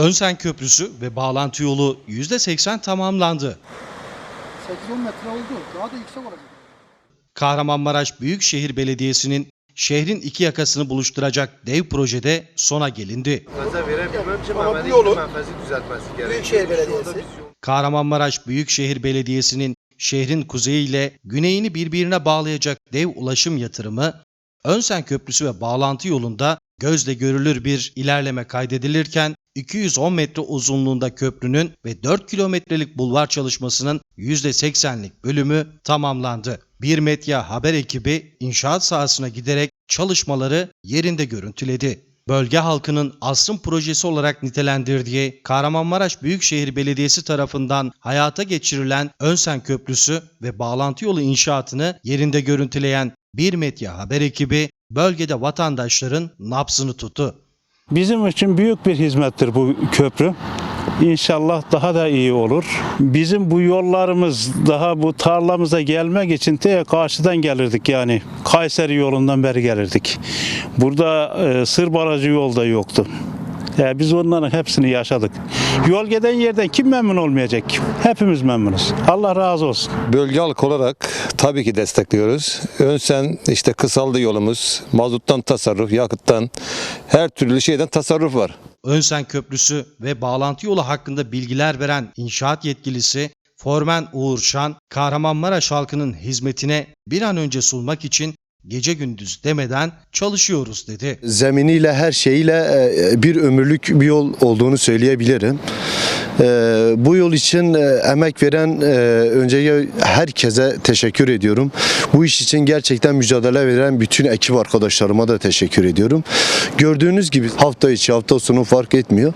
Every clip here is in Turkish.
Önsen Köprüsü ve bağlantı yolu %80 tamamlandı. 8-10 metre oldu. Daha da yüksek olacak. Kahramanmaraş Büyükşehir Belediyesi'nin şehrin iki yakasını buluşturacak dev projede sona gelindi. Fazla veremiyorum ki Ama bu Mehmet'in yolu- menfezi düzeltmesi gerekiyor. Büyükşehir Belediyesi. Kahramanmaraş Büyükşehir Belediyesi'nin şehrin kuzeyi ile güneyini birbirine bağlayacak dev ulaşım yatırımı, Önsen Köprüsü ve bağlantı yolunda gözle görülür bir ilerleme kaydedilirken 210 metre uzunluğunda köprünün ve 4 kilometrelik bulvar çalışmasının %80'lik bölümü tamamlandı. Bir Medya haber ekibi inşaat sahasına giderek çalışmaları yerinde görüntüledi. Bölge halkının asrın projesi olarak nitelendirdiği Kahramanmaraş Büyükşehir Belediyesi tarafından hayata geçirilen Önsen Köprüsü ve bağlantı yolu inşaatını yerinde görüntüleyen Bir Medya haber ekibi bölgede vatandaşların nabzını tuttu. Bizim için büyük bir hizmettir bu köprü. İnşallah daha da iyi olur. Bizim bu yollarımız daha bu tarlamıza gelmek için te karşıdan gelirdik yani. Kayseri yolundan beri gelirdik. Burada e, Sır Barajı yol da yoktu. Ya biz onların hepsini yaşadık. Yol giden yerden kim memnun olmayacak? Hepimiz memnunuz. Allah razı olsun. Bölge halkı olarak tabii ki destekliyoruz. Önsen işte kısaldı yolumuz. Mazuttan tasarruf, yakıttan her türlü şeyden tasarruf var. Önsen Köprüsü ve bağlantı yolu hakkında bilgiler veren inşaat yetkilisi Formen Uğur Şan, Kahramanmaraş halkının hizmetine bir an önce sunmak için gece gündüz demeden çalışıyoruz dedi. zeminiyle her şeyiyle e, bir ömürlük bir yol olduğunu söyleyebilirim. E, Bu yol için e, emek veren e, önceye herkese teşekkür ediyorum. Bu iş için gerçekten mücadele veren bütün ekip arkadaşlarıma da teşekkür ediyorum. Gördüğünüz gibi hafta içi hafta sonu fark etmiyor.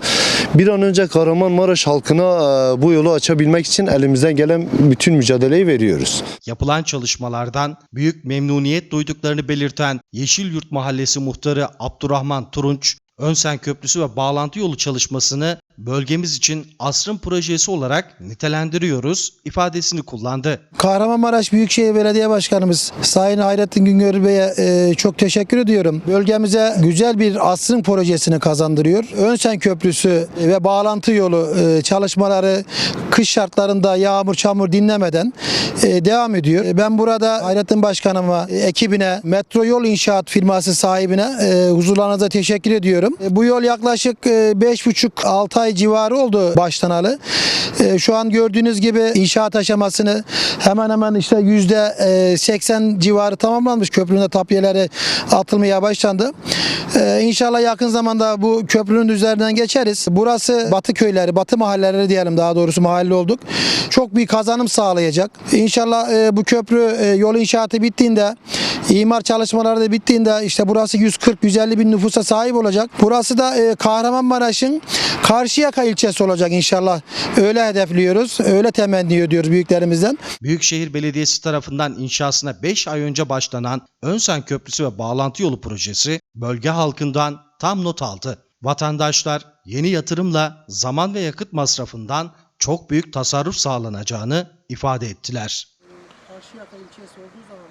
Bir an önce Kahramanmaraş halkına e, bu yolu açabilmek için elimizden gelen bütün mücadeleyi veriyoruz. Yapılan çalışmalardan büyük memnuniyet duyduklarını belirten Yeşilyurt Mahallesi muhtarı Abdurrahman Turunç, Önsen Köprüsü ve bağlantı yolu çalışmasını bölgemiz için asrın projesi olarak nitelendiriyoruz ifadesini kullandı. Kahramanmaraş Büyükşehir Belediye Başkanımız Sayın Hayrettin Güngör Bey'e e, çok teşekkür ediyorum. Bölgemize güzel bir asrın projesini kazandırıyor. Önsen Köprüsü ve bağlantı yolu e, çalışmaları kış şartlarında yağmur çamur dinlemeden devam ediyor. E, Ben burada Hayrettin Başkanıma, e, ekibine, Metro Yol İnşaat firması sahibine e, huzurlarınıza teşekkür ediyorum. E, Bu yol yaklaşık e, 5,5-6 ay civarı oldu başlanalı. E, Şu an gördüğünüz gibi inşaat aşamasını hemen hemen işte yüzde e, 80 civarı tamamlanmış. Köprünün tapyeleri atılmaya başlandı. E, İnşallah yakın zamanda bu köprünün üzerinden geçeriz. Burası Batı köyleri, Batı mahalleleri diyelim daha doğrusu mahalle olduk. Çok bir kazanım sağlayacak. İnşallah e, bu köprü e, yol inşaatı bittiğinde imar çalışmaları da bittiğinde işte burası 140-150 bin nüfusa sahip olacak. Burası da e, Kahramanmaraş'ın Karşıyaka ilçesi olacak inşallah. Öyle hedefliyoruz. Öyle temenni ediyoruz büyüklerimizden. Büyükşehir Belediyesi tarafından inşasına 5 ay önce başlanan Önsen Köprüsü ve bağlantı yolu projesi bölge halkından tam not aldı. Vatandaşlar yeni yatırımla zaman ve yakıt masrafından çok büyük tasarruf sağlanacağını ifade ettiler. Karşıyaka ilçesi olduğu zaman